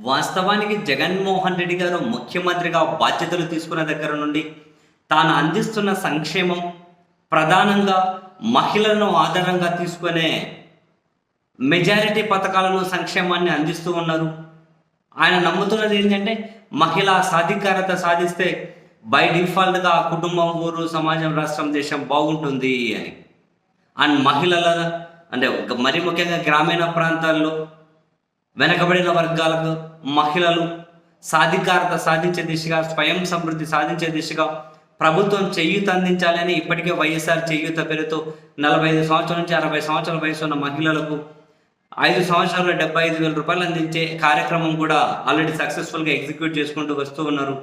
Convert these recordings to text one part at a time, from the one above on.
వాస్తవానికి జగన్మోహన్ రెడ్డి గారు ముఖ్యమంత్రిగా బాధ్యతలు తీసుకున్న దగ్గర నుండి తాను అందిస్తున్న సంక్షేమం ప్రధానంగా మహిళలను ఆధారంగా తీసుకునే మెజారిటీ పథకాలను సంక్షేమాన్ని అందిస్తూ ఉన్నారు. ఆయన నమ్ముతున్నది ఏంటంటే మహిళా సాధికారత సాధిస్తే బై డిఫాల్ట్గా కుటుంబం ఊరు సమాజం రాష్ట్రం దేశం బాగుంటుంది అని. అండ్ మహిళల అంటే ఒక- మరి ముఖ్యంగా గ్రామీణ ప్రాంతాల్లో వెనకబడిన వర్గాలకు మహిళలు సాధికారత సాధించే దిశగా స్వయం సమృద్ధి సాధించే దిశగా ప్రభుత్వం చేయూత అందించాలని ఇప్పటికే వైఎస్ఆర్ చేయూత పేరుతో నలభై ఐదు సంవత్సరాల నుంచి అరవై సంవత్సరాల వయసు ఉన్న మహిళలకు ఐదు సంవత్సరాల డెబ్బై ఐదు వేల రూపాయలు అందించే కార్యక్రమం కూడా ఆల్రెడీ సక్సెస్ఫుల్గా ఎగ్జిక్యూట్ చేసుకుంటూ వస్తూ ఉన్నారు.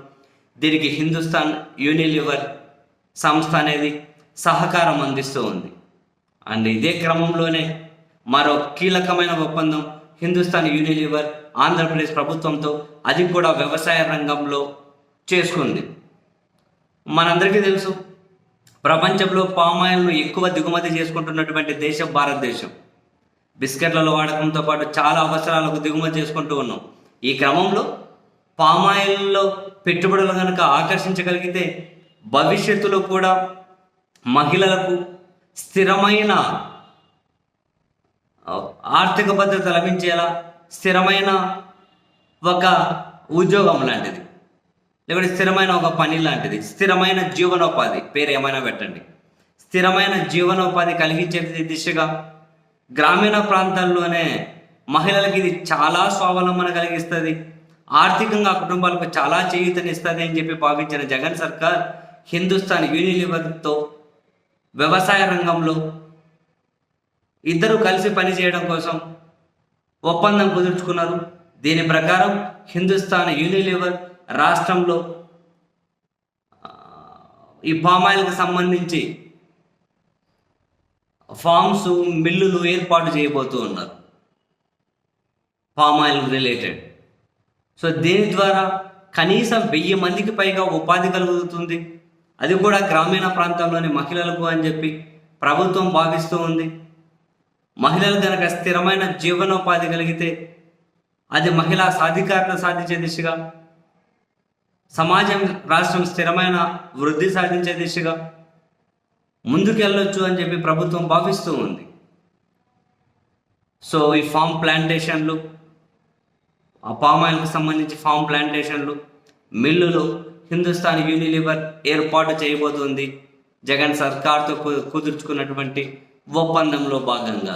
దీనికి హిందుస్థాన్ యూనిలివర్ సంస్థ అనేది సహకారం అందిస్తూ ఉంది. అండ్ ఇదే క్రమంలోనే మరో కీలకమైన ఒప్పందం హిందుస్థాన్ యూనిలివర్ ఆంధ్రప్రదేశ్ ప్రభుత్వంతో అది కూడా వ్యవసాయ రంగంలో చేసుకుంది. మనందరికీ తెలుసు ప్రపంచంలో పామాయిల్ను ఎక్కువ దిగుమతి చేసుకుంటున్నటువంటి దేశం భారతదేశం. బిస్కెట్లలో వాడకంతో పాటు చాలా అవసరాలకు దిగుమతి చేసుకుంటూ ఉన్నాం. ఈ క్రమంలో పామాయిల్లో పెట్టుబడులు కనుక ఆకర్షించగలిగితే భవిష్యత్తులో కూడా మహిళలకు స్థిరమైన ఆర్థిక భద్రత లభించేలా స్థిరమైన ఒక ఉద్యోగం లాంటిది. లేకపోతే స్థిరమైన ఒక పని లాంటిది. స్థిరమైన జీవనోపాధి. పేరు ఏమైనా పెట్టండి. స్థిరమైన జీవనోపాధి కలిగించే దిశగా గ్రామీణ ప్రాంతాల్లోనే మహిళలకి ఇది చాలా స్వావలంబన కలిగిస్తుంది. ఆర్థికంగా కుటుంబాలకు చాలా చేయూతనిస్తుంది అని చెప్పి భావించిన జగన్ సర్కార్ హిందుస్థాన్ యూనిలివర్తో వ్యవసాయ రంగంలో ఇద్దరు కలిసి పనిచేయడం కోసం ఒప్పందం కుదుర్చుకున్నారు. దీని ప్రకారం హిందుస్థాన్ యూనిలివర్ రాష్ట్రంలో ఈ పామాయిల్కి సంబంధించి ఫామ్స్ మిల్లులు ఏర్పాటు చేయబోతూ ఉన్నారు. Palm oil related. సో దీని ద్వారా కనీసం వెయ్యి మందికి పైగా ఉపాధి కలుగుతుంది. అది కూడా గ్రామీణ ప్రాంతంలోని మహిళలకు అని చెప్పి ప్రభుత్వం భావిస్తూ ఉంది. మహిళలు కనుక స్థిరమైన జీవనోపాధి కలిగితే అది మహిళా సాధికారత సాధించే దిశగా సమాజం రాష్ట్రం స్థిరమైన వృద్ధి సాధించే దిశగా ముందుకెళ్ళొచ్చు అని చెప్పి ప్రభుత్వం భావిస్తూ ఉంది. సో ఈ ఫామ్ ప్లాంటేషన్లు ఆ పామ్ ఆయిల్కి సంబంధించి ఫామ్ ప్లాంటేషన్లు మిల్లులు హిందుస్థాన్ యూనిలివర్ ఏర్పాటు చేయబోతుంది. జగన్ సర్కార్తో కు- కుదుర్చుకున్నటువంటి ఒప్పందంలో భాగంగా